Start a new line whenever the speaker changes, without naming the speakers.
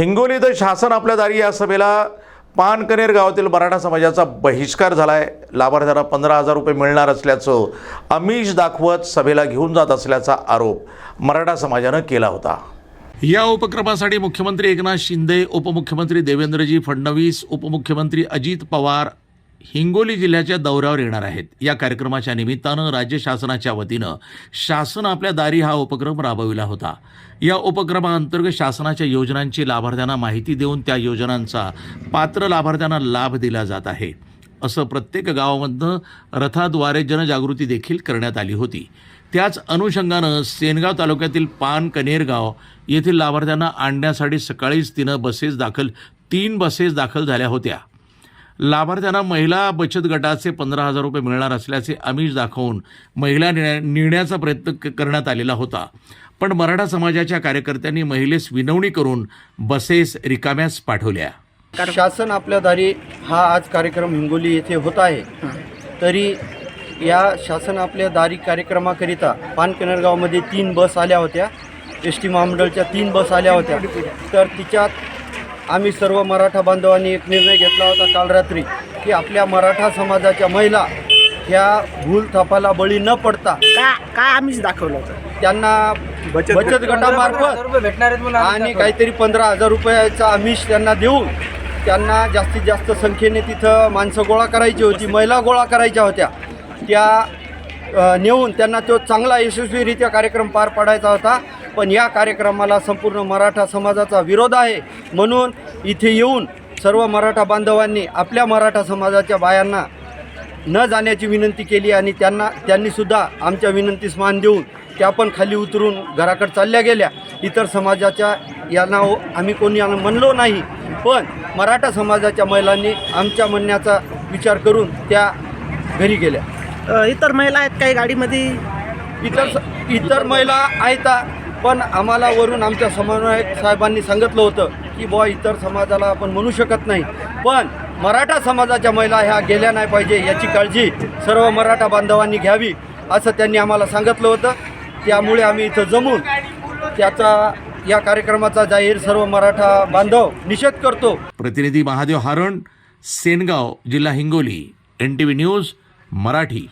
हिंगोली इथं शासन आपल्या दारी या सभेला पानकनेर गावातील मराठा समाजाचा बहिष्कार झाला आहे लाभार्थ्यांना पंधरा हजार रुपये मिळणार असल्याचं अमिष दाखवत सभेला घेऊन जात असल्याचा आरोप मराठा समाजानं केला होता. या उपक्रमासाठी मुख्यमंत्री एकनाथ शिंदे उपमुख्यमंत्री देवेंद्रजी फडणवीस उपमुख्यमंत्री अजित पवार हिंगोली जिल्ह्याच्या दौऱ्यावर येणार आहेत. या कार्यक्रमाच्या निमित्तानं राज्य शासनाच्या वतीनं शासन आपल्या दारी हा उपक्रम राबविला होता. या उपक्रमाअंतर्गत शासनाच्या योजनांची लाभार्थ्यांना माहिती देऊन त्या योजनांचा पात्र लाभार्थ्यांना लाभ दिला जात आहे. असं प्रत्येक गावामधनं रथाद्वारे जनजागृती देखील करण्यात आली होती. त्याच अनुषंगानं सेनगाव तालुक्यातील पान कनेरगाव येथील लाभार्थ्यांना आणण्यासाठी सकाळीच तिनं बसेस दाखल तीन बसेस दाखल झाल्या होत्या. लाभार्थ्यांना महिला बचत गटाचे पंधरा हजार रुपये मिळणार असल्याचे आमिष दाखवून महिला नेण्या- नेण्याचा प्रयत्न क- करण्यात आलेला होता. पण मराठा समाजाच्या कार्यकर्त्यांनी महिलेस विनवणी करून बसेस रिकाम्यास पाठवल्या.
शासन आपल्या दारी हा आज कार्यक्रम हिंगोली येथे होत आहे. तरी या शासन आपल्या दारी कार्यक्रमाकरिता पानकनरगावमध्ये तीन बस आल्या होत्या. एस टी महामंडळच्या तीन बस आल्या होत्या. तर तिच्यात आम्ही सर्व मराठा बांधवांनी एक निर्णय घेतला होता काल रात्री की आपल्या मराठा समाजाच्या महिला ह्या भूल थापाला बळी न पडता
का काय आम्हीच दाखवलं होतं?
त्यांना बचत गटामार्फत आणि काहीतरी पंधरा हजार रुपयाचा आमिष त्यांना देऊन त्यांना जास्तीत जास्त संख्येने तिथं माणसं गोळा करायची होती महिला गोळा करायच्या होत्या. त्या नेऊन त्यांना तो चांगला यशस्वीरित्या कार्यक्रम पार पाडायचा होता. पण या कार्यक्रमाला संपूर्ण मराठा समाजाचा विरोध आहे. म्हणून इथे येऊन सर्व मराठा बांधवांनी आपल्या मराठा समाजाच्या बायांना न जाण्याची विनंती केली आणि त्यांना त्यांनीसुद्धा आमच्या विनंतीस मान देऊन त्या पण खाली उतरून घराकडे चालल्या गेल्या. इतर समाजाच्या यांना आम्ही कोणी यांना म्हणलो नाही. पण मराठा समाजाच्या महिलांनी आमच्या म्हणण्याचा विचार करून त्या घरी गेल्या.
इतर महिला आहेत काही गाडीमध्ये?
इतर इतर महिला आहेत. पण आम्हाला वरून आमच्या समन्वयक साहेबांनी सांगितलं होतं की बुवा इतर समाजाला आपण म्हणू शकत नाही. पण मराठा समाजाच्या महिला ह्या गेल्या नाही पाहिजे याची काळजी सर्व मराठा बांधवांनी घ्यावी असं त्यांनी आम्हाला सांगितलं होतं. त्यामुळे आम्ही इथं जमून त्याचा या कार्यक्रमाचा जाहीर सर्व मराठा बांधव निषेध करतो.
प्रतिनिधी महादेव हारण सेनगाव जिल्हा Hingoli N T V news Marathi.